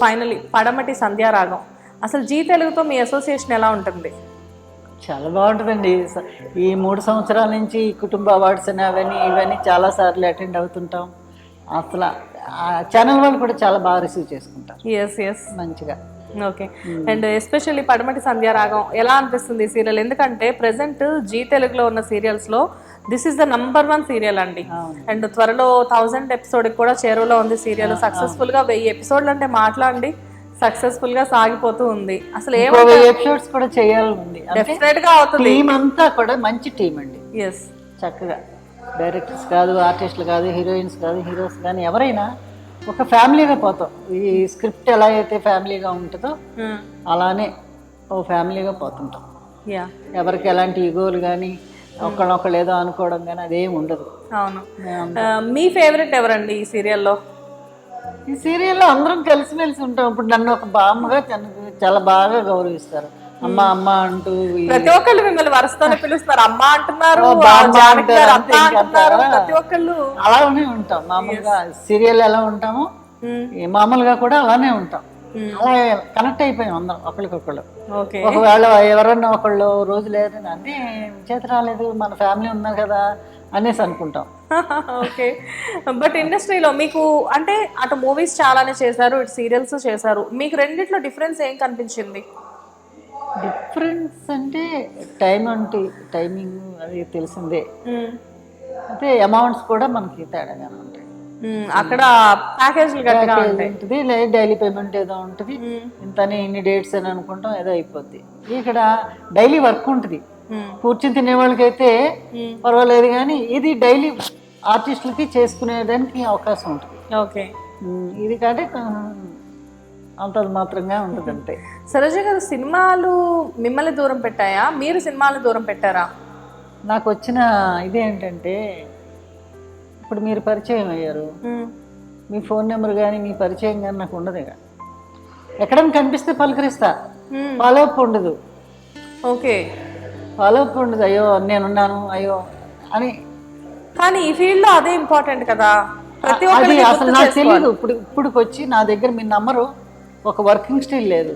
Finally పడమటి సంధ్యారాగం. అసలు G తెలుగుతో మీ అసోసియేషన్ ఎలా ఉంటుంది? చాలా బాగుంటుందండి. ఈ మూడు సంవత్సరాల నుంచి ఈ కుటుంబ అవార్డ్స్ అని అవన్నీ ఇవన్నీ చాలా సార్లు అటెండ్ అవుతుంటాం. అసలు ఛానల్ వాళ్ళు కూడా చాలా బాగా రిసీవ్ చేసుకుంటారు. ఎస్ ఎస్ మంచిగా. Okay and especially Padamati Sandhyaragam ఎలా అనిపిస్తుంది సీరియల్? ఎందుకంటే ప్రెసెంట్ జీ తెలుగులో ఉన్న సీరియల్స్లో this is the number one serial అండి. అండ్ త్వరలో థౌజండ్ ఎపిసోడ్ కూడా చేరువలో ఉంది సీరియల్ సక్సెస్ఫుల్గా వెయ్యి ఎపిసోడ్లు అంటే మాట్లాడండి. సక్సెస్ఫుల్గా సాగిపోతూ ఉంది. అసలు ఎపిసోడ్స్ కూడా చేయాలని డెఫినెట్గా అవుతుంది. టీం అంతా కూడా మంచి టీం అండి. ఎస్ చక్కగా డైరెక్టర్స్ కాదు ఆర్టిస్టులు కాదు హీరోయిన్స్ కాదు హీరోస్ కానీ ఎవరైనా ఒక ఫ్యామిలీగా పోతాం. ఈ స్క్రిప్ట్ ఎలా అయితే ఫ్యామిలీగా ఉంటుందో అలానే ఓ ఫ్యామిలీగా పోతుంటాం. యా ఎవరికి ఎలాంటి ఈగోలు కానీ ఒకళ్ళొకళ్ళు ఏదో అనుకోవడం కానీ అదేం ఉండదు. అవును. మీ ఫేవరెట్ ఎవరండి ఈ సీరియల్లో? ఈ సీరియల్లో అందరం కలిసిమెలిసి ఉంటాం. ఇప్పుడు నన్ను ఒక బామ్మగా తనకు చాలా బాగా గౌరవిస్తారు. అమ్మ అమ్మ అంటూ ప్రతి ఒక్కళ్ళు మిమ్మల్ని వరుసతోనే పిలుస్తారు. అమ్మ అంటున్నారు? ప్రతి ఒక్కళ్ళు. అలానే ఉంటాం. మామూలుగా సీరియల్ ఎలా ఉంటామో మామూలుగా కూడా అలానే ఉంటాం. అలా కనెక్ట్ అయిపోయాం అందరం ఒకరికొకళ్ళు ఓకే. ఒకవేళ ఎవరన్నా ఒకళ్ళు రోజు లేదని అంటే చేత రాలేదు మన ఫ్యామిలీ ఉన్నారు కదా అనేసి అనుకుంటాం. ఓకే. బట్ ఇండస్ట్రీలో మీకు అంటే అటు మూవీస్ చాలానే చేశారు ఇటు సీరియల్స్ చేశారు. మీకు రెండిట్లో డిఫరెన్స్ ఏం కనిపించింది? డిఫరెన్స్ అంటే టైం అంటే టైమింగ్ అది తెలిసిందే. అయితే అమౌంట్స్ కూడా మనకి తేడాగానే ఉంటాయి. అక్కడ ప్యాకేజీలు గట్టిగా ఉంటాయి. ఉంటుంది లేదా డైలీ పేమెంట్ ఏదో ఉంటుంది. ఇంతని ఇన్ని డేట్స్ అని అనుకుంటాం ఏదో అయిపోద్ది. ఇక్కడ డైలీ వర్క్ ఉంటుంది. కూర్చుని తినే వాళ్ళకైతే. పర్వాలేదు కానీ ఇది డైలీ ఆర్టిస్టులకి చేసుకునేదానికి అవకాశం ఉంటుంది. ఓకే. ఇది కంటే అంత మాత్రంగా ఉంటుంది అంతే సరోజ గారు సినిమాలు మిమ్మల్ని దూరం పెట్టాయా? మీరు సినిమాలు దూరం పెట్టారా? నాకు వచ్చిన ఇది ఏంటంటే ఇప్పుడు మీరు పరిచయం అయ్యారు. మీ ఫోన్ నెంబర్ కానీ మీ పరిచయం కానీ నాకు ఉండదు ఇక. ఎక్కడైనా కనిపిస్తే పలకరిస్తా. ఫాలో అప్ ఉండదు. ఓకే. ఫాలో అప్ ఉండదు. అయ్యో నేనున్నాను అయ్యో అని. కానీ ఈ ఫీల్డ్లో అదే ఇంపార్టెంట్ కదా. ప్రతి అది అసలు నాకు తెలియదు ఇప్పుడు ఇప్పుడుకి వచ్చి నా దగ్గర మీ నంబరు ఒక వర్కింగ్ స్టిల్ లేదు.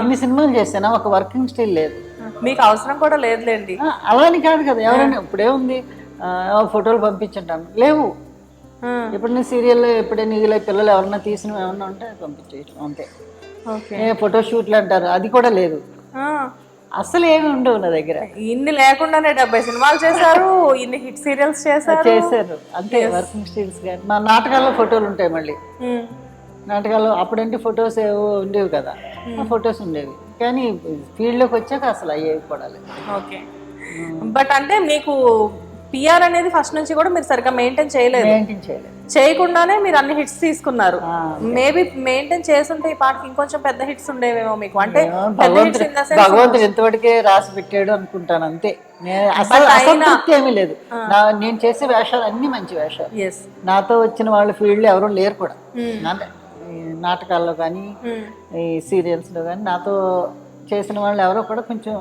ఇన్ని సినిమాలు చేశానా? ఒక వర్కింగ్ స్టిల్ లేదు. మీకు అవసరం కూడా లేదులేండి. ఆ, అలా అని కాదు కదా. ఎవరైనా ఇప్పుడేముంది ఆ, ఫోటోలు పంపించుంటాను లేవు. ఎప్పుడైనా సీరియల్ ఎప్పుడైనా ఇలా పిల్లలు ఎవరన్నా తీసినవి ఏమన్నా ఉంటే పంపించేయటం అంతే. ఫోటో షూట్లు అంటారు అది కూడా లేదు. అసలు ఏమి ఉండవు నా దగ్గర. ఇన్ని లేకుండానే డెబ్బై సినిమాలు చేశారు ఇన్ని హిట్ సీరియల్స్ చేశారు. చేశారు. అంతే వర్కింగ్ స్టిల్స్ కానీ మా నాటకాల్లో ఫోటోలు ఉంటాయి మళ్ళీ. నాటకాలు అప్పుడంటే ఫొటోస్ ఏవో ఉండేవి కదా. ఫొటోస్ ఉండేవి. కానీ ఫీల్డ్లోకి వచ్చాక అసలు అయ్యేవి కూడా లేదు ఓకే. బట్ అంటే మీకు పిఆర్ అనేది ఫస్ట్ నుంచి కూడా మీరు సరిగ్గా మెయింటైన్ చేయలేదు. మెయింటైన్ చేయలేదు. చేయకుండానే మీరు అన్ని హిట్స్ తీసుకున్నారు. మేబీ మెయింటైన్ చేస్తుంటే ఈ పాటకి ఇంకొంచెం పెద్ద హిట్స్ ఉండేవేమో మీకు. అంటే భగవంతుడు ఎంతవరకే రాసి పెట్టాడు అనుకుంటాను అంతే. ఏమీ లేదు. నేను చేసే వేషాలు అన్ని మంచి వేషాలు. నాతో వచ్చిన వాళ్ళ ఫీల్డ్లో ఎవరు లేరు కూడా. ఈ నాటకాల్లో కానీ ఈ సీరియల్స్లో కానీ నాతో చేసిన వాళ్ళు ఎవరో కూడా కొంచెం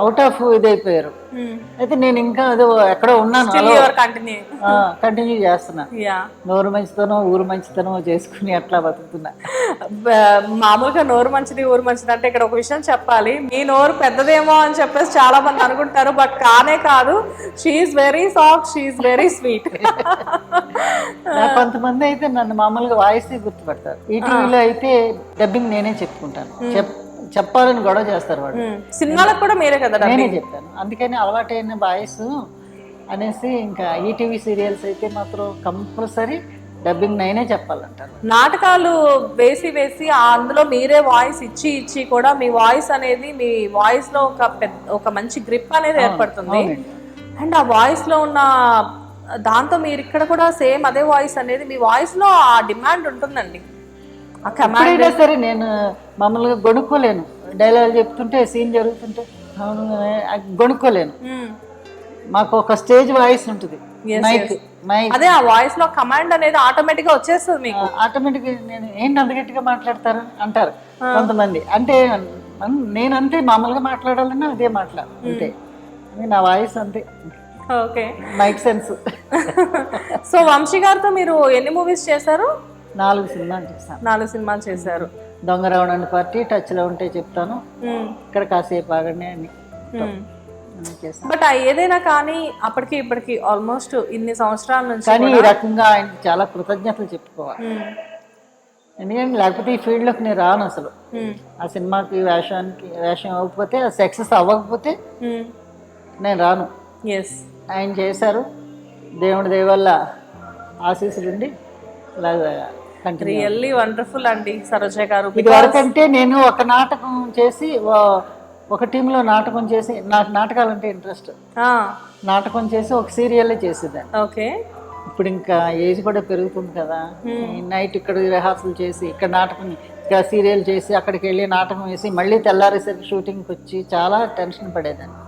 అవుట్ ఆఫ్ ఇది అయిపోయారు అయితే నేను ఇంకా అదో ఎక్కడో ఉన్నాను కంటిన్యూ చేస్తున్నా. నోరు మంచితనం ఊరు మంచితనం చేసుకుని అట్లా బతుకుతున్నా. మామూలుగా నోరు మంచిది ఊరు మంచిది అంటే ఇక్కడ ఒక విషయం చెప్పాలి. మీ నోరు పెద్దదేమో అని చెప్పేసి చాలా మంది అనుకుంటారు బట్ కానే కాదు. She very soft she very sweet కొంతమంది అయితే నన్ను మామూలుగా వాయిస్ గుర్తుపడతారు. ఈటీవీలో అయితే డబ్బింగ్ నేనే చెప్పుకుంటాను. చెప్ చెప్పాలని గొడవ చేస్తారు వాడు సినిమాలకు కూడా మీరే కదా నేనే చెప్తాను. అందుకని అలవాటైన వాయిస్ అనేసి ఇంకా ఈటీవీ సీరియల్స్ అయితే మాత్రం కంపల్సరీ డబ్బింగ్ నేనే చెప్పాలంటారు. నాటకాలు వేసి వేసి అందులో మీరే వాయిస్ ఇచ్చి ఇచ్చి కూడా మీ వాయిస్ అనేది మీ వాయిస్లో ఒక పెద్ద ఒక మంచి గ్రిప్ అనేది ఏర్పడుతుంది. అండ్ ఆ వాయిస్లో ఉన్న దాంతో మీరు ఇక్కడ కూడా సేమ్ అదే వాయిస్ అనేది మీ వాయిస్లో ఆ డిమాండ్ ఉంటుందండి. ఎప్పుడైనా సరే నేను మామూలుగా గొనుక్కోలేను. డైలాగ్ చెప్తుంటే సీన్ జరుగుతుంటే గొనుక్కోలేను. మాకు ఒక స్టేజ్ వాయిస్ ఉంటుంది. మైక్ అదే ఆ వాయిస్లో కమాండ్ అనేది ఆటోమేటిక్గా వచ్చేస్తుంది మీకు. ఆటోమేటిక్ నేను ఏంటి అంత గట్టిగా మాట్లాడతారు అంటారు కొంతమంది. అంటే నేను అంతే మామూలుగా మాట్లాడాలన్నా అదే మాట్లాడు అంతే. అది నా వాయిస్ అంతే. Okay. Make sense so Vamsi గారితో మీరు ఎన్ని మూవీస్ చేశారు? నాలుగు సినిమాలు చేశాను. నాలుగు సినిమాలు చేశారు. దొంగ రావడానికి పార్టీ టచ్లో ఉంటే చెప్తాను. ఇక్కడ కాసేపు ఆగండి అని బట్ ఆ ఏదైనా కానీ అప్పటికి ఇప్పటికి ఆల్మోస్ట్ ఇన్ని సంవత్సరాల నుంచి కానీ ఈ రకంగా ఆయనకి చాలా కృతజ్ఞతలు చెప్పుకోవాలి. ఎందుకంటే లేకపోతే ఈ ఫీల్డ్లోకి నేను రాను అసలు. ఆ సినిమాకి వేషానికి వేషం అవ్వకపోతే సక్సెస్ అవ్వకపోతే. నేను రాను. ఎస్ ఆయన చేశారు. దేవుడి దయ వల్ల ఆశీస్సులుండి ఇలాగ రియల్లీ వండర్ఫుల్ అండి సరోజ గారు. ఇది వరకంటే నేను ఒక నాటకం చేసి ఒక టీంలో నాటకం చేసి నాకు నాటకాలంటే ఇంట్రెస్ట్. నాటకం చేసి ఒక సీరియల్ చేసేదాన్ని. ఓకే. ఇప్పుడు ఇంకా ఏజ్ కూడా పెరుగుతుంది కదా. ఈ నైట్ ఇక్కడ రిహార్సల్ చేసి ఇక్కడ నాటకం ఇక్కడ సీరియల్ చేసి అక్కడికి వెళ్ళి నాటకం వేసి మళ్ళీ తెల్లారేసరికి షూటింగ్కి వచ్చి చాలా టెన్షన్ పడేదాన్ని.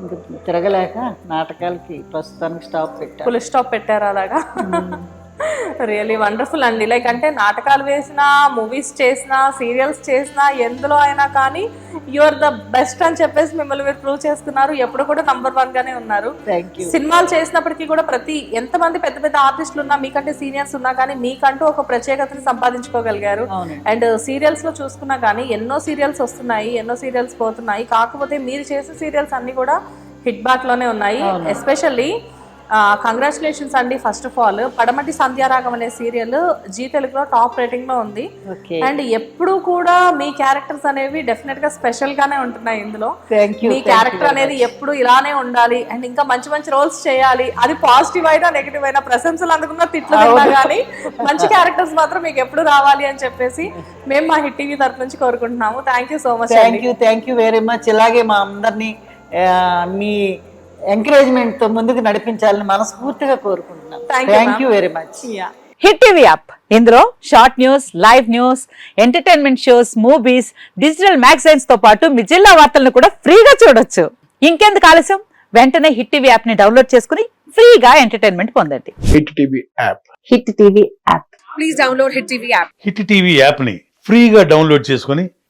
ఇంక తిరగలేక నాటకాలకి ప్రస్తుతానికి స్టాప్ పెట్టాను ఫుల్ స్టాప్ పెట్టారు అలాగా. రియల్లీ వండర్ఫుల్ అండి. లైక్ అంటే నాటకాలు వేసినా మూవీస్ చేసినా సీరియల్స్ చేసినా ఎందులో అయినా కానీ యు ఆర్ ద బెస్ట్ అని చెప్పేసి మిమ్మల్ని మీరు ప్రూవ్ చేసుకున్నారు ఎప్పుడు కూడా నంబర్ వన్ గానే ఉన్నారు. సినిమాలు చేసినప్పటికీ కూడా ప్రతి ఎంతమంది పెద్ద పెద్ద ఆర్టిస్టులు ఉన్నా మీకంటే సీనియర్స్ ఉన్నా కానీ మీకంటూ ఒక ప్రత్యేకతని సంపాదించుకోగలిగారు. అండ్ సీరియల్స్లో చూసుకున్నా కానీ ఎన్నో సీరియల్స్ వస్తున్నాయి ఎన్నో సీరియల్స్ పోతున్నాయి. కాకపోతే మీరు చేసే సీరియల్స్ అన్ని కూడా హిట్ బ్యాక్లోనే ఉన్నాయి. ఎస్పెషల్లీ కంగ్రాచులేషన్స్ అండి first of all Padamati Sandhyaragam అనే సీరియల్ జీ తెలుగులో టాప్ రేటింగ్లో ఉంది. అండ్ ఎప్పుడు కూడా మీ క్యారెక్టర్స్ అనేవి డెఫినెట్గా స్పెషల్ గానే ఉంటున్నాయి ఇందులో. మీ క్యారెక్టర్ అనేది ఎప్పుడు ఇలానే ఉండాలి. అండ్ ఇంకా మంచి మంచి రోల్స్ చేయాలి. అది పాజిటివ్ అయినా నెగిటివ్ అయినా ప్రశంసలు అందుకున్న తిట్లు తిన్నా కానీ మంచి క్యారెక్టర్స్ మాత్రం మీకు ఎప్పుడు రావాలి అని చెప్పేసి మేము మా హిట్ టీవీ తరపు నుంచి కోరుకుంటున్నాము. Thank you so much thank you thank you very much ఇలాగే మా అందరినీ ఆ, మీ ఎంకరేజ్మెంట్తో ముందుకు నడిపించాలని మనస్ఫూర్తిగా you, thank you very much hit TV app ఇందులో short news live news entertainment shows movies digital మ్యాగజైన్స్తో పాటు మీ జిల్లా వార్తలను కూడా ఫ్రీగా చూడొచ్చు. ఇంకెందుకు ఆలస్యం? వెంటనే హిట్ టీవీ యాప్ని డౌన్లోడ్ చేసుకుని ఫ్రీగా ఎంటర్టైన్మెంట్ పొందండి. Hit TV app hit TV app hit TV యాప్ని ఫ్రీగా డౌన్లోడ్ చేసుకొని